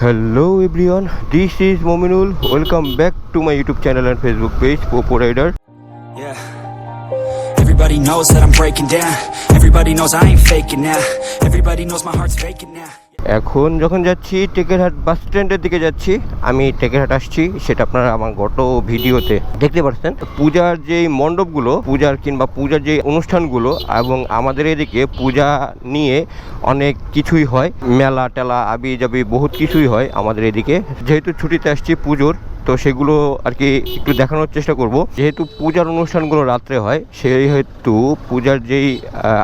Hello, everyone. This is Mominul. Welcome back to my YouTube channel and Facebook page, পোপো Yeah. Everybody knows that I'm breaking down Everybody knows I ain't faking now Everybody knows my heart's faking now এখন যখন যাচ্ছি, টেকেরহাট বাস স্ট্যান্ডের দিকে যাচ্ছি, আমি টেকেরহাট আসছি, সেটা আপনারা আমার গত ভিডিওতে দেখতে পাচ্ছেন পূজার যে মণ্ডপগুলো, পূজার কিংবা পূজার যে অনুষ্ঠানগুলো এবং আমাদের এদিকে পূজা নিয়ে অনেক কিছুই হয়। মেলা টেলা আবি যাবি বহুত কিছুই হয় আমাদের এদিকে। যেহেতু ছুটিতে আসছি পুজোর তো সেগুলো আর কি একটু দেখানোর চেষ্টা করব। যেহেতু পূজার অনুষ্ঠানগুলো রাত্রে হয়, সেই হেতু পূজার যেই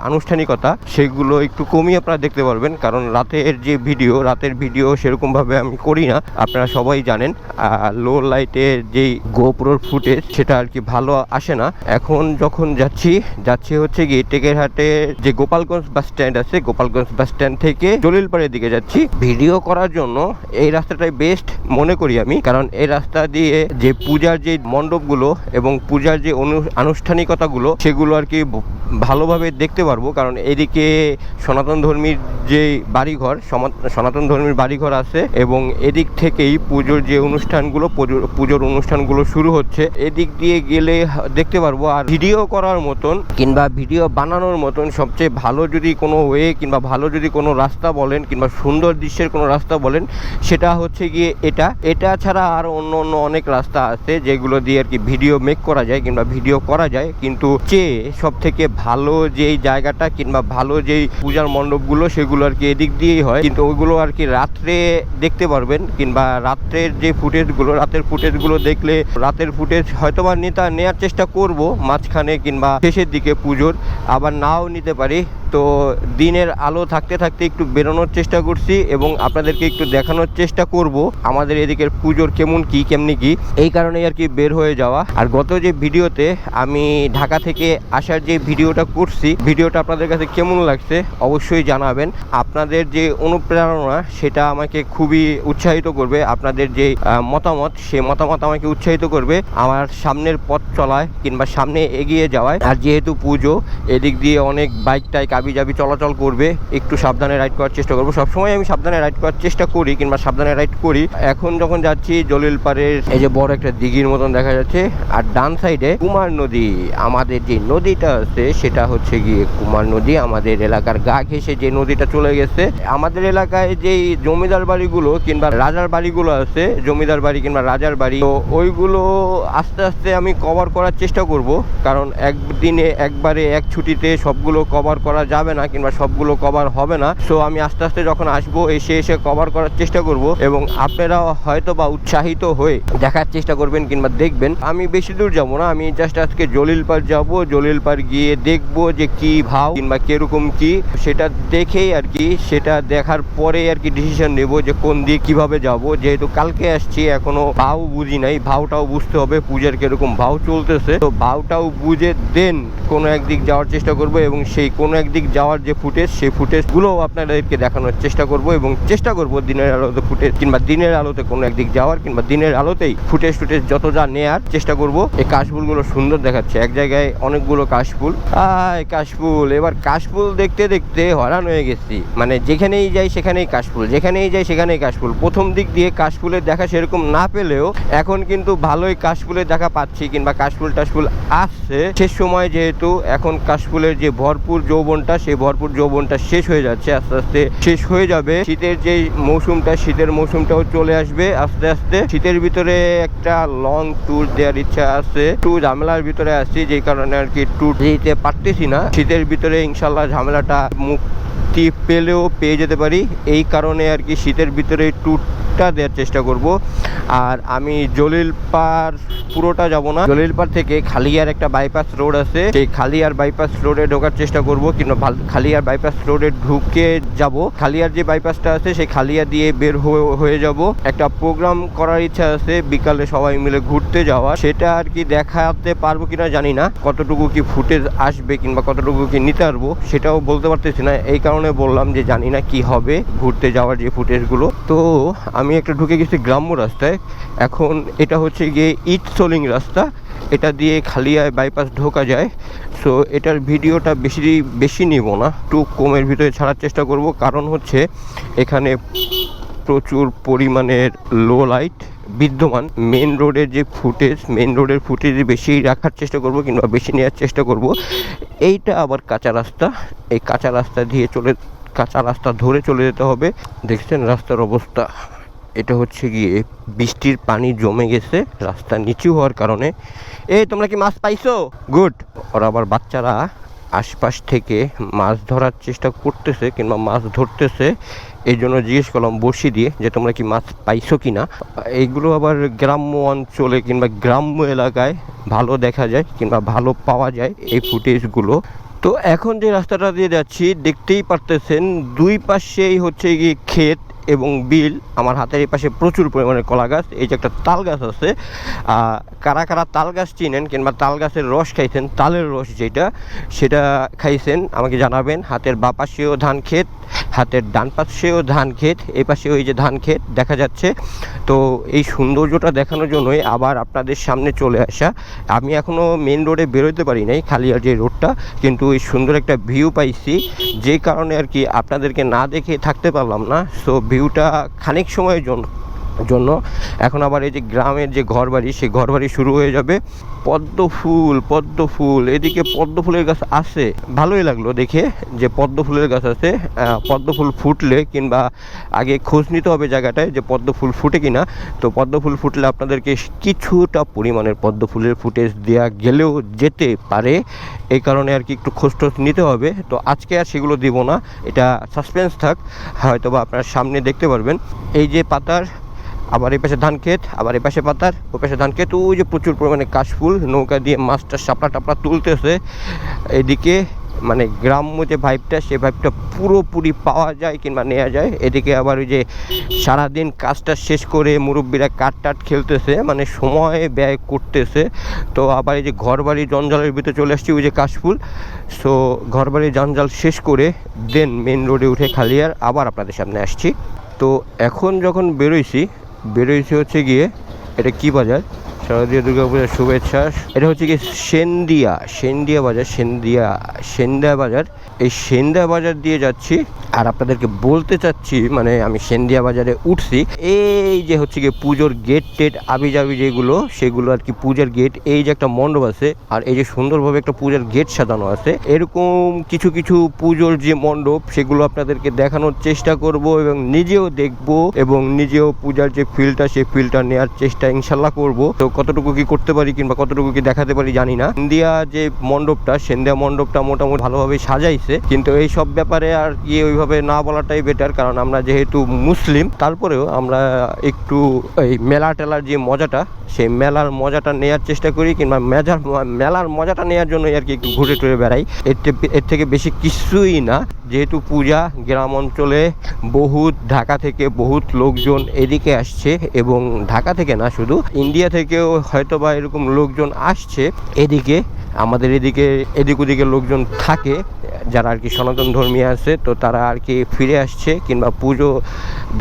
আনুষ্ঠানিকতা, সেগুলো একটু কমিয়ে আপনারা দেখতে পারবেন। কারণ রাতের যে ভিডিও, রাতের ভিডিও সেরকমভাবে আমি করি না। আপনারা সবাই জানেন লো লাইটের যেই গোপ্রোর ফুটেজ, সেটা আর কি ভালো আসে না। এখন যখন যাচ্ছি যাচ্ছি হচ্ছে গিয়ে টেকেরহাটের যে গোপালগঞ্জ বাস স্ট্যান্ড আছে, গোপালগঞ্জ বাস স্ট্যান্ড থেকে জলিলপাড়ের দিকে যাচ্ছি। ভিডিও করার জন্য এই রাস্তাটাই বেস্ট মনে করি আমি। কারণ এই রাস্তা দিয়ে যে পূজার যে মণ্ডপগুলো এবং পূজার যে অনু- আনুষ্ঠানিকতাগুলো, সেগুলো আর কি ভালোভাবে দেখতে পারব। কারণ এদিকে সনাতন ধর্মীর যে বাড়িঘর সনাতন ধর্মীর বাড়িঘর আছে এবং এদিক থেকেই পুজোর যে অনুষ্ঠানগুলো পুজোর অনুষ্ঠানগুলো শুরু হচ্ছে। এদিক দিয়ে গেলে দেখতে পারব আর ভিডিও করার মতন কিংবা ভিডিও বানানোর মতন সবচেয়ে ভালো যদি কোনো ওয়ে কিংবা ভালো যদি কোনো রাস্তা বলেন কিংবা সুন্দর দৃশ্যের কোনো রাস্তা বলেন, সেটা হচ্ছে গিয়ে এটা। এটা ছাড়া আর অন্য অন্য অনেক রাস্তা আছে যেগুলো দিয়ে আর কি ভিডিও মেক করা যায় কিংবা ভিডিও করা যায়। কিন্তু চেয়ে সব থেকে ভালো যেই জায়গাটা কিংবা ভালো যেই পূজার মণ্ডপগুলো সেগুলো আর কি এদিক দিয়েই হয়। কিন্তু ওইগুলো আর কি রাত্রে দেখতে পারবেন কিংবা রাত্রের যে ফুটেজগুলো, রাতের ফুটেজগুলো দেখলে রাতের ফুটেজ হয়তো বা নেতা নেওয়ার চেষ্টা করব মাঝখানে কিংবা শেষের দিকে পুজোর। আবার নাও নিতে পারি। তো দিনের আলো থাকতে থাকতে একটু বেরোনোর চেষ্টা করছি এবং আপনাদেরকে একটু দেখানোর চেষ্টা করব আমাদের এদিকের পুজোর কেমন কি, কেমনি কি, এই কারণেই আর কি বের হয়ে যাওয়া। আর গত যে ভিডিওতে আমি ঢাকা থেকে আসার যে ভিডিওটা করছি, ভিডিওটা আপনাদের কাছে কেমন লাগছে অবশ্যই জানাবেন। আপনাদের যে অনুপ্রেরণা, সেটা আমাকে খুবই উৎসাহিত করবে। আপনাদের যে মতামত, সে মতামত আমাকে উৎসাহিত করবে আমার সামনের পথ চলায় কিংবা সামনে এগিয়ে যাওয়ায়। আর যেহেতু পুজো, এদিক দিয়ে অনেক বাইক টাইক আবি যাবি চলাচল করবে, একটু সাবধানে রাইড করার চেষ্টা করব। সবসময় আমি সাবধানে রাইড করার চেষ্টা করি, কিংবা সাবধানে রাইড করি। এখন যখন যাচ্ছি জলিল পাড়ের, এই যে বড় একটা দিঘির মতন দেখা যাচ্ছে, আর ডান সাইডে কুমার নদী। আমাদের যে নদীটা আছে, সেটা হচ্ছে গিয়ে কুমার নদী। আমাদের এলাকার গা ঘেসে যে নদীটা চলে গেছে, আমাদের এলাকায় যেই জমিদার বাড়িগুলো কিংবা রাজার বাড়িগুলো আছে, জমিদার বাড়ি কিংবা রাজার বাড়ি, তো ওইগুলো আস্তে আস্তে আমি কভার করার চেষ্টা করব। কারণ একদিনে, একবারে এক ছুটিতে সবগুলো কভার করা যাবে না কিংবা সবগুলো কভার হবে না। সো আমি আস্তে আস্তে যখন আসব, এসে এসে কভার করার চেষ্টা করব এবং আপনারাও হয়তো বা উৎসাহিত হয়ে দেখার চেষ্টা করবেন কিংবা দেখবেন। আমি বেশি দূর যাব না, আমি জাস্ট আজকে জলিল পাড় যাব। জলিল পাড় গিয়ে দেখব যে কি ভাও কিংবা কীরকম কি, সেটা দেখেই আর কি, সেটা দেখার পরে আর কি ডিসিশন নেব যে কোন দিক কীভাবে যাব। যেহেতু কালকে আসছি, এখনও ভাও বুঝি নাই ভাওটাও বুঝতে হবে, পূজার কীরকম ভাও চলতেছে। তো ভাওটাও বুঝে দেন কোনো একদিক যাওয়ার চেষ্টা করব এবং সেই কোনো একদিক যাওয়ার যে ফুটেজ, সেই ফুটেজগুলোও আপনাদেরকে দেখানোর চেষ্টা করব এবং চেষ্টা করব দিনের আলোতে ফুটেজ কিংবা দিনের আলোতে কোনো একদিক যাওয়ার কিংবা দিনের আলোতেই ফুটেজ ফুটেজ যত যা নেয়ার চেষ্টা করব। এই কাশফুলগুলো সুন্দর দেখাচ্ছে। এক জায়গায় অনেকগুলো কাশফুল। আয়, কাশফুল! এবার কাশফুল দেখতে দেখতে হরান হয়ে গেছি। মানে যেখানেই যাই সেখানেই কাশফুল, যেখানেই যাই সেখানেই কাশফুল। প্রথম দিক দিয়ে কাশফুলের দেখা সেরকম না পেলেও এখন কিন্তু ভালোই কাশফুলের দেখা পাচ্ছি কিংবা কাশফুল টাশফুল আসছে। শেষ সময় যেহেতু এখন কাশফুলের যে ভরপুর যৌবনটা সেই ভরপুর যৌবনটা শেষ হয়ে যাচ্ছে, আস্তে আস্তে শেষ হয়ে যাবে। শীতের যে মৌসুমটা, শীতের মৌসুমটাও চলে আসবে আস্তে আস্তে। শীতের ভিতরে একটা লং ট্যুর দেওয়ার ইচ্ছা আছে। একটু ঝামেলার ভিতরে আসছি যে কারণে আর কি ট্যুর দিতে পারতেছি না। শীতের ভিতরে ইনশাল্লাহ ঝামেলাটা মুক্তি পেলেও পেয়ে যেতে পারি। এই কারণে আর কি শীতের ভিতরে ট্যুরটা দেওয়ার চেষ্টা করব। আর আমি জলিল পার পুরোটা যাব না। জলিল পার থেকে খালিয়ার একটা বাইপাস রোড আছে। সেই খালিয়ার বাইপাস রোডে ঢোকার চেষ্টা করব। কিন্তু খালিয়ার বাইপাস রোডে ঢুকে যাব। খালিয়ার যে বাইপাসটা আছে, সেই খালিয়া দিয়ে বের হয়ে যাব। একটা প্রোগ্রাম করার ইচ্ছা আছে। বিকালে সবাই মিলে ঘুরতে যাওয়া সেটা আর কি দেখাতে পারব কিনা জানি না। কতটুকু কি ফুটেজ আসবে কিংবা কতটুকু কি নিতে পারব, সেটাও বলতে পারতেছি না। এই কারণে বললাম যে জানি না কি হবে, ঘুরতে যাওয়ার যে ফুটেজগুলো। তো আমি একটা ঢুকে গেছি গ্রাম্য রাস্তায়। এখন এটা হচ্ছে গিয়ে ইট সোলিং রাস্তা। এটা দিয়ে খালিয়ায় বাইপাস ঢোকা যায়। সো এটার ভিডিওটা বেশি বেশি নিব না। একটু কমের ভিতরে ছাড়ার চেষ্টা করব। কারণ হচ্ছে এখানে প্রচুর পরিমাণের লো লাইট বিদ্যমান মেন রোডের যে ফুটেজ মেন রোডের ফুটেজ বেশি রাখার চেষ্টা করব কিংবা বেশি নেওয়ার চেষ্টা করব, এইটা আবার কাঁচা রাস্তা। এই কাঁচা রাস্তা দিয়ে চলে, কাঁচা রাস্তা ধরে চলে যেতে হবে। দেখছেন রাস্তার অবস্থা? এটা হচ্ছে গিয়ে বৃষ্টির পানি জমে গেছে, রাস্তা নিচু হওয়ার কারণে। এই, তোমরা কি মাছ পাইছো? গুড। ওরা আবার বাচ্চারা আশপাশ থেকে মাছ ধরার চেষ্টা করতেছে কিংবা মাছ ধরতেছে, এই জন্য জিজ্ঞেস করলাম বসি দিয়ে যে তোমরা কি মাছ পাইছো কি না এইগুলো আবার গ্রাম্য অঞ্চলে কিংবা গ্রাম্য এলাকায় ভালো দেখা যায় কিংবা ভালো পাওয়া যায় এই ফুটেজগুলো। তো এখন যে রাস্তাটা দিয়ে যাচ্ছি, দেখতেই পারতেছেন দুই পাশেই হচ্ছে গিয়ে ক্ষেত এবং বিল, আমার হাতের এই পাশে প্রচুর পরিমাণে কলা গাছ এই যে একটা তাল গাছ আছে কারা কারা তাল গাছ চিনেন কিংবা তাল গাছের রস খাইছেন, তালের রস যেটা, সেটা খাইছেন, আমাকে জানাবেন, হাতের বাপাশেও ধান ক্ষেত হাতের ডান পাশেও ধান ক্ষেত, এই পাশে ওই যে ধান ক্ষেত দেখা যাচ্ছে। তো এই সৌন্দর্যটা দেখানোর জন্যই আবার আপনাদের সামনে চলে আসা। আমি এখনও মেন রোডে বেরোতে পারি নাই, খালি আর যে রোডটা কিন্তু এই সুন্দর একটা ভিউ পাইছি। যে কারণে আর কি আপনাদেরকে না দেখে থাকতে পারলাম না। সো ভিউটা খানিক সময়ের জন্য জন্য। এখন আবার এই যে গ্রামের যে ঘরবাড়ি, সেই ঘরবাড়ি শুরু হয়ে যাবে। পদ্ম ফুল পদ্ম ফুল, এদিকে পদ্ম ফুলের গাছ আছে। ভালোই লাগল দেখে যে পদ্ম ফুলের গাছ আছে। পদ্ম ফুল ফুটলে কিংবা আগে খোঁজ নিতে হবে জায়গাটায় যে পদ্ম ফুল ফুটে কিনা। তো পদ্ম ফুল ফুটলে আপনাদেরকে কিছুটা পরিমাণের পদ্ম ফুলের ফুটেজ দেওয়া গেলেও যেতে পারে। এই কারণে আর কি একটু খোঁজ টোজ নিতে হবে। তো আজকে আর সেগুলো দিব না। এটা সাসপেন্স থাক। হয়তো বা আপনার সামনে দেখতে পারবেন। এই যে পাতার আবার এই পাশে ধান ক্ষেত আবার এই পাশে পাতার, ওই পাশে ধান ক্ষেত ওই যে প্রচুর পরিমাণে কাশফুল নৌকা দিয়ে মাছটা সাপড়া টাপড়া তুলতেছে। এদিকে মানে গ্রাম্য যে ভাইবটা সেই ভাইবটা পুরোপুরি পাওয়া যায় কিংবা নেওয়া যায়। এদিকে আবার ওই যে সারাদিন কাজটা শেষ করে মুরব্বীরা কাট টাট খেলতেছে মানে সময় ব্যয় করতেছে। তো আবার এই যে ঘরবাড়ি জঞ্জালের ভিতরে চলে আসছি, ওই যে কাশফুল সো ঘরবাড়ি জঞ্জাল শেষ করে দেন মেন রোডে উঠে খালিয়ার, আবার আপনাদের সামনে আসছি। তো এখন যখন বেরোইছি বেরোইছি হচ্ছে গিয়ে এটা কি বাজার? শারদীয় দুর্গা পূজার শুভেচ্ছা। এটা হচ্ছে কি সেন্দিয়া সেন্দিয়া বাজার, সেন্দিয়া সেন্দিয়া বাজার। এই সেন্দিয়া বাজার দিয়ে যাচ্ছি। আর আপনাদেরকে বলতে চাচ্ছি মানে আমি সেন্দিয়া বাজারে উঠছি, এই যে হচ্ছে কি পুজোর গেট টেট আবি জাবি যেগুলো, সেগুলো আর কি পূজার গেট এই যে একটা মণ্ডপ আছে, আর এই যে সুন্দরভাবে একটা পূজার গেট সাজানো আছে, এরকম কিছু কিছু পুজোর যে মণ্ডপ, সেগুলো আপনাদেরকে দেখানোর চেষ্টা করব এবং নিজেও দেখব এবং নিজেও পূজার যে ফিলটা সেই ফিলটা নেওয়ার চেষ্টা ইনশাল্লাহ করব। তো কতটুকু কি করতে পারি কিংবা কতটুকু কি দেখাতে পারি জানি না। ইন্ডিয়া যে মণ্ডপটা সেন্দিয়া মণ্ডপটা মোটামুটি ভালোভাবে সাজাইছে। কিন্তু এই সব ব্যাপারে আর কি ওইভাবে না বলাটাই বেটার কারণ আমরা যেহেতু মুসলিম, তারপরেও আমরা একটু এই মেলা টেলার যে মজাটা, সেই মেলার মজাটা নেওয়ার চেষ্টা করি কিংবা মেজার মেলার মজাটা নেওয়ার জন্য আর কি একটু ঘুরে টুরে বেড়াই। এর এর থেকে বেশি কিছুই না, যেহেতু পূজা গ্রাম অঞ্চলে বহুত ঢাকা থেকে বহুত লোকজন এদিকে আসছে এবং ঢাকা থেকে না শুধু, ইন্ডিয়া থেকেও হয়তো বা এরকম লোকজন আসছে এদিকে আমাদের এদিকে এদিক ওদিকে লোকজন থাকে। যারা আর কি সনাতন ধর্মী আছে, তো তারা আর কি ফিরে আসছে কিংবা পুজো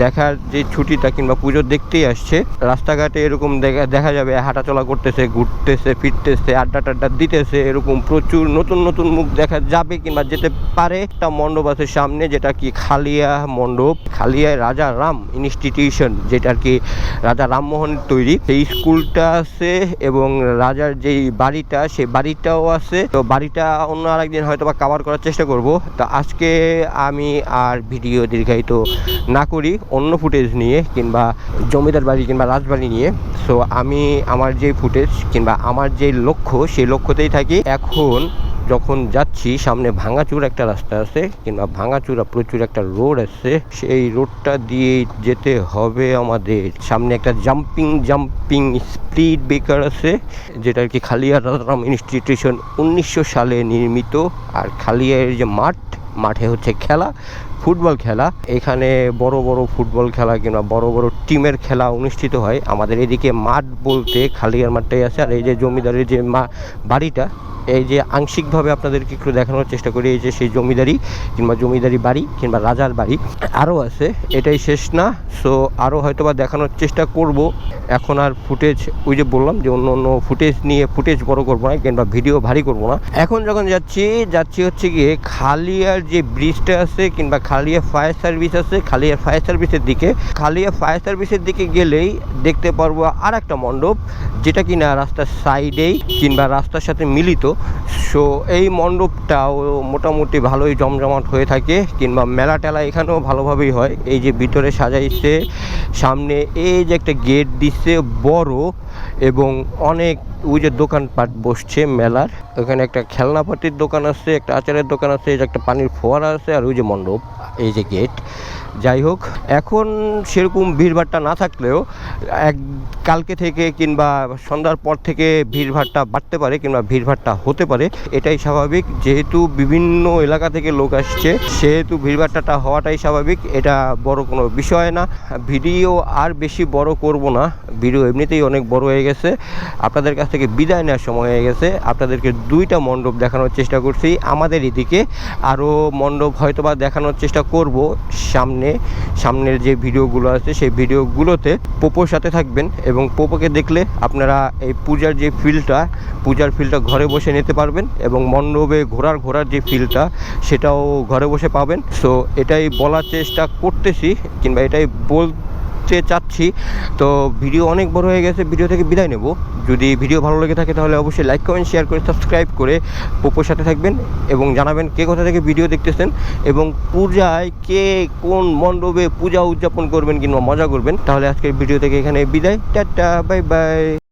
দেখার যে ছুটিটা কিংবা পুজো দেখতেই আসছে। রাস্তাঘাটে এরকম দেখা দেখা যাবে, হাঁটাচলা করতেছে, ঘুরতেছে, ফিরতেছে, আড্ডা টাড্ডা দিতেছে, এরকম প্রচুর নতুন নতুন মুখ দেখা যাবে কিংবা যেতে পারে। একটা মণ্ডপ আছে সামনে, যেটা কি খালিয়া মণ্ডপ খালিয়ায় রাজা রাম ইনস্টিটিউশন যেটা আর কি রাজা রামমোহনের তৈরি। সেই স্কুলটা আছে এবং রাজার যেই বাড়িটা, সেই বাড়িটাও আছে। তো বাড়িটা অন্য আরেকদিন হয়তো বা কাভার করার চেষ্টা করব। তো আজকে আমি আর ভিডিও দীর্ঘায়িত না করি, অন্য ফুটেজ নিয়ে কিংবা জমিদার বাড়ি কিংবা রাজবাড়ি নিয়ে। সো আমি আমার যে ফুটেজ কিংবা আমার যে লক্ষ্য, সেই লক্ষ্যতেই থাকি। এখন যখন যাচ্ছি, সামনে ভাঙাচুর একটা রাস্তা আছে, কিংবা ভাঙাচুরা প্রচুর একটা রোড আছে, সেই রোডটা দিয়ে যেতে হবে আমাদের। সামনে একটা জাম্পিং জাম্পিং স্পিড ব্রেকার আছে, যেটা আর কি খালিয়া রাজারাম ইনস্টিটিউশন উনিশশো সালে নির্মিত, আর খালিয়ার যে মাঠ মাঠে হচ্ছে খেলা, ফুটবল খেলা। এখানে বড় বড় ফুটবল খেলা কিংবা বড় বড় টিমের খেলা অনুষ্ঠিত হয়। আমাদের এদিকে মাঠ বলতে খালিয়ার মাঠটাই আছে। আর এই যে জমিদারের যে মা বাড়িটা, এই যে আংশিকভাবে আপনাদেরকে একটু দেখানোর চেষ্টা করি, এই যে সেই জমিদারি কিংবা জমিদারি বাড়ি কিংবা রাজার বাড়ি আরও আছে। এটাই শেষ না। সো আরও হয়তো বা দেখানোর চেষ্টা করব। এখন আর ফুটেজ, ওই যে বললাম যে অন্য অন্য ফুটেজ নিয়ে ফুটেজ বড় করব না কিংবা ভিডিও ভারী করব না। এখন যখন যাচ্ছি যাচ্ছি হচ্ছে গিয়ে খালিয়ার যে ব্রিজটা আছে কিংবা খালিয়া ফায়ার সার্ভিস আছে, খালিয়া ফায়ার সার্ভিসের দিকে, খালিয়া ফায়ার সার্ভিসের দিকে গেলেই দেখতে পারব আর একটা মণ্ডপ, যেটা কিনা রাস্তার সাইডেই কিংবা রাস্তার সাথে মিলিত। সো এই মণ্ডপটাও মোটামুটি ভালোই জমজমাট হয়ে থাকে, কিংবা মেলা টেলা এখানেও ভালোভাবেই হয়। এই যে ভিতরে সাজাইছে, সামনে এই যে একটা গেট দিচ্ছে বড়, এবং অনেক ওই যে দোকানপাট বসছে মেলার। ওখানে একটা খেলনাপাতির দোকান আছে, একটা আচারের দোকান আছে একটা পানির ফোয়ারা আছে আর ওই যে মণ্ডপ, এই যে গেট যাই হোক, এখন সেরকম ভিড়ভাড়টা না থাকলেও এক, কালকে থেকে কিংবা সন্ধ্যার পর থেকে ভিড়ভাড়টা বাড়তে পারে কিংবা ভিড়ভাড়টা হতে পারে, এটাই স্বাভাবিক। যেহেতু বিভিন্ন এলাকা থেকে লোক আসছে, সেহেতু ভিড়ভাড়টা হওয়াটাই স্বাভাবিক, এটা বড় কোনো বিষয় না। ভিডিও আর বেশি বড় করব না, ভিডিও এমনিতেই অনেক বড় হয়ে গেছে। আপনাদের কাছ থেকে বিদায় নেওয়ার সময় হয়ে গেছে। আপনাদেরকে দুইটা মণ্ডপ দেখানোর চেষ্টা করছি, আমাদের এদিকে আরও মণ্ডপ হয়তো বা দেখানোর চেষ্টা করব সামনে, সামনের যে ভিডিওগুলো আছে সেই ভিডিওগুলোতে পোপোর সাথে থাকবেন এবং পোপোকে দেখলে আপনারা এই পূজার যে ফিলটা, পূজার ফিলটা ঘরে বসে নিতে পারবেন এবং মণ্ডপে ঘোরার ঘোরার যে ফিলটা সেটাও ঘরে বসে পাবেন। সো এটাই বলার চেষ্টা করতেছি কিংবা এটাই বলতে চাচ্ছি। তো ভিডিও অনেক বড় হয়ে গেছে, ভিডিও থেকে বিদায় নেব। যদি ভিডিও ভালো লেগে থাকে তাহলে অবশ্যই লাইক কমেন্ট শেয়ার করে সাবস্ক্রাইব করে পোপোর সাথে থাকবেন এবং জানাবেন কে কোথা থেকে ভিডিও দেখতেছেন এবং পূজায় কে কোন মণ্ডপে পূজা উদযাপন করবেন কিংবা মজা করবেন। তাহলে আজকের ভিডিও থেকে এখানে বিদায়। Tata bye bye